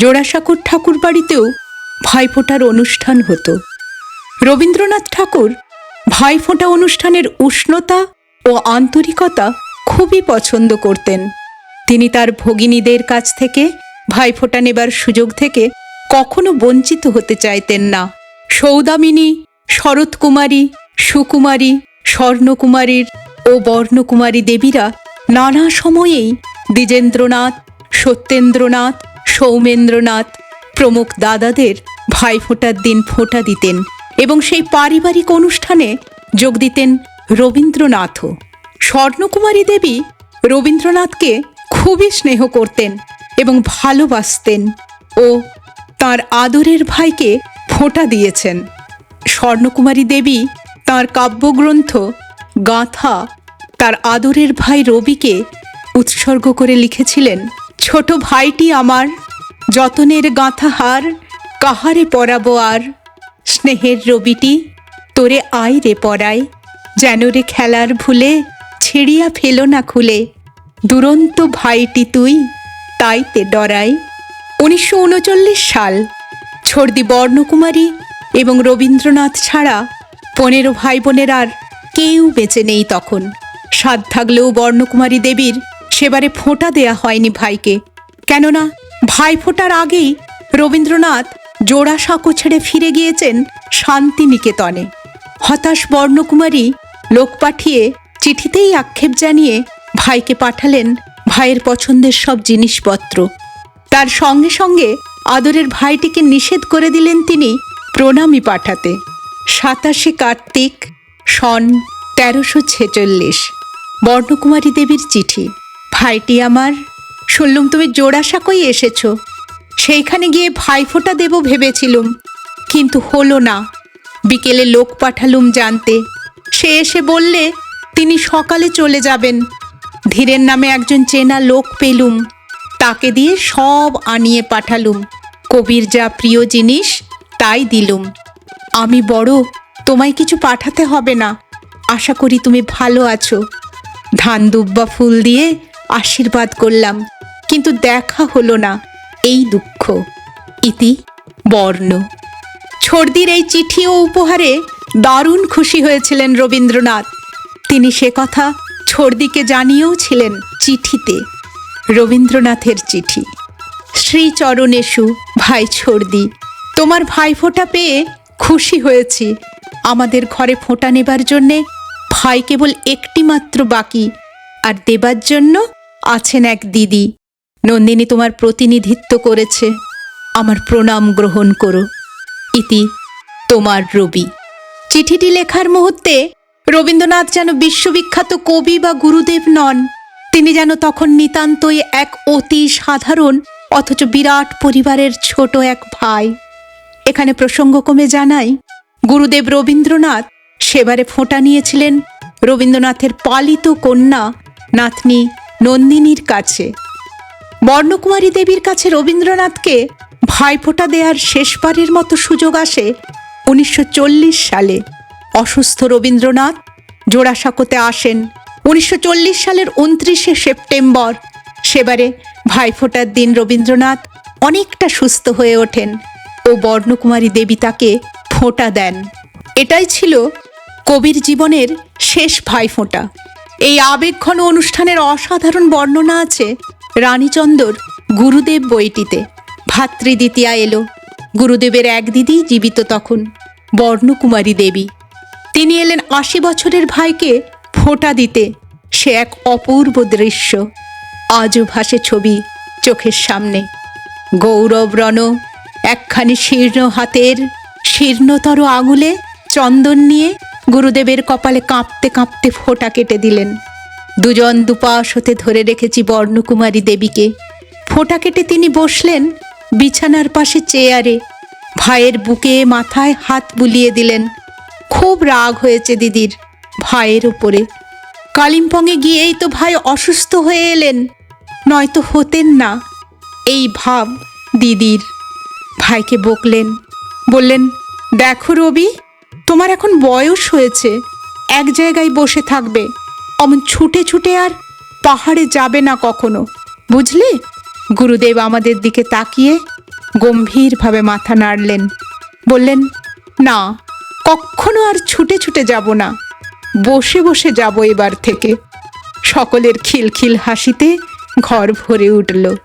জোড়াসাঁকোর ঠাকুর বাড়িতেও ভাইফোঁটার অনুষ্ঠান হতো। রবীন্দ্রনাথ ঠাকুর ভাইফোঁটা অনুষ্ঠানের উষ্ণতা ও আন্তরিকতা খুবই পছন্দ করতেন। তিনি তার ভগিনীদের কাছ থেকে ভাইফোঁটা নেবার সুযোগ থেকে কখনো বঞ্চিত হতে চাইতেন না। সৌদামিনী, শরৎকুমারী, সুকুমারী, স্বর্ণকুমারীর ও বর্ণকুমারী দেবীরা নানা সময়েই দ্বিজেন্দ্রনাথ, সত্যেন্দ্রনাথ সৌমেন্দ্রনাথ প্রমুখ দাদাদের ভাই ভাইফোঁটার দিন ফোঁটা দিতেন এবং সেই পারিবারিক অনুষ্ঠানে যোগ দিতেন রবীন্দ্রনাথও। স্বর্ণকুমারী দেবী রবীন্দ্রনাথকে খুবই স্নেহ করতেন এবং ভালোবাসতেন ও তার আদরের ভাইকে ফোঁটা দিয়েছেন। স্বর্ণকুমারী দেবী তার কাব্যগ্রন্থ গাথা তার আদরের ভাই রবিকে উৎসর্গ করে লিখেছিলেন ছোট ভাইটি আমার, যতনের গাঁথাহার কাহারে পরাবো আর? স্নেহের রবিটি, তোরে আয় রে পড়ায় যেন রে খেলার ভুলে ছিড়িয়া ফেলো না খুলে। দুরন্ত ভাইটি তুই, তাইতে ডরাই। উনিশশো উনচল্লিশ সাল, ছর্দি বর্ণকুমারী এবং রবীন্দ্রনাথ ছাড়া পনেরো ভাই বোনের আর কেউ বেঁচে নেই তখন। সাদ থাকলেও বর্ণকুমারী দেবীর সেবারে ফোঁটা দেয়া হয়নি ভাইকে। কেননা ভাই ফোঁটার আগেই রবীন্দ্রনাথ জোড়া সাঁকো ছেড়ে ফিরে গিয়েছেন শান্তিনিকেতনে। হতাশ বর্ণকুমারী লোক পাঠিয়ে চিঠিতেই আক্ষেপ জানিয়ে ভাইকে পাঠালেন ভাইয়ের পছন্দের সব জিনিসপত্র। তার সঙ্গে সঙ্গে আদরের ভাইটিকে নিষেধ করে দিলেন তিনি প্রণামী পাঠাতে। সাতাশে কার্তিক, সন তেরোশো ছেচল্লিশ, বর্ণকুমারী দেবীর চিঠি। ভাইটি আমার, শুনলুম তুমি জোড়াসাঁকোই এসেছ। সেইখানে গিয়ে ভাইফোঁটা দেব ভেবেছিলুম, কিন্তু হলো না। বিকেলে লোক পাঠালুম জানতে। সে এসে বললে, তিনি সকালে চলে যাবেন। ধীরের নামে একজন চেনা লোক পেলুম। তাকে দিয়ে সব আনিয়ে পাঠালুম। কবির যা প্রিয় জিনিস, তাই দিলুম। আমি বড়, তোমায় কিছু পাঠাতে হবে না। আশা করি তুমি ভালো আছো। ধান দুব্বা ফুল দিয়ে আশীর্বাদ করলাম, কিন্তু দেখা হলো না। এই দুঃখ। ইতি বর্ণ। ছর্দির এই চিঠি ও উপহারে দারুণ খুশি হয়েছিলেন রবীন্দ্রনাথ। তিনি সে কথা ছর্দিকে জানিয়েও ছিলেন চিঠিতে। রবীন্দ্রনাথের চিঠি। শ্রীচরণেশু, ভাই ছর্দি, তোমার ভাই ফোঁটা পেয়ে খুশি হয়েছি। আমাদের ঘরে ফোঁটা নেবার জন্যে ভাই কেবল একটি মাত্র বাকি, আর দেবার জন্য আছেন এক দিদি। নন্দিনী তোমার প্রতিনিধিত্ব করেছে। আমার প্রণাম গ্রহণ করো। ইতি তোমার রবি। চিঠিটি লেখার মুহূর্তে রবীন্দ্রনাথ যেন বিশ্ববিখ্যাত কবি বা গুরুদেব নন, তিনি যেন তখন নিতান্তই এক অতি সাধারণ অথচ বিরাট পরিবারের ছোট এক ভাই। এখানে প্রসঙ্গক্রমে জানাই, গুরুদেব রবীন্দ্রনাথ সেবারে ফোঁটা নিয়েছিলেন রবীন্দ্রনাথের পালিত কন্যা নাতনি নন্দিনীর কাছে। বর্ণকুমারী দেবীর কাছে রবীন্দ্রনাথকে ভাইফোঁটা দেওয়ার শেষবারের মতো সুযোগ আসে উনিশশো চল্লিশ সালে। অসুস্থ রবীন্দ্রনাথ জোড়াসাঁকোতে আসেন। উনিশশো চল্লিশ সালের উনত্রিশে সেপ্টেম্বর। সেবারে ভাইফোঁটার দিন রবীন্দ্রনাথ অনেকটা সুস্থ হয়ে ওঠেন ও বর্ণকুমারী দেবী তাকে ফোঁটা দেন। এটাই ছিল কবির জীবনের শেষ ভাইফোঁটা। এই আবেগঘন অনুষ্ঠানের অসাধারণ বর্ণনা আছে রানীচন্দর গুরুদেব বইটিতে। ভাতৃদ্বিতীয়া এলো। গুরুদেবের এক দিদি জীবিত তখন, বর্ণকুমারী দেবী। তিনি এলেন আশি বছরের ভাইকে ফোঁটা দিতে। সে এক অপূর্ব দৃশ্য। আজও ভাসে ছবি চোখের সামনে। গৌরব রণ, একখানি শীর্ণ হাতের, শীর্ণতর আঙুলে চন্দন নিয়ে গুরুদেবের কপালে কাঁপতে কাঁপতে ফোঁটা কেটে দিলেন। দুজন দুপাশ হতে ধরে রেখেছি বর্ণকুমারী দেবীকে। ফোঁটা কেটে তিনি বসলেন বিছানার পাশে চেয়ারে। ভাইয়ের বুকে মাথায় হাত বুলিয়ে দিলেন, খুব রাগ হয়েছে দিদির ভাইয়ের উপরে। কালিম্পংয়ে গিয়েই তো ভাই অসুস্থ হয়ে এলেন, নয়তো হতেন না এই ভাব দিদির। ভাইকে বকলেন, বললেন, দেখো রবি তোমার এখন বয়স হয়েছে। এক জায়গায় বসে থাকবে। অমন ছুটে ছুটে আর পাহাড়ে যাবে না কখনো। বুঝলে? গুরুদেব আমাদের দিকে তাকিয়ে গম্ভীরভাবে মাথা নাড়লেন। বললেন, না, কখনো আর ছুটে ছুটে যাব না। বসে বসে যাব এবার থেকে। সকলের খিলখিল হাসিতে ঘর ভরে উঠল।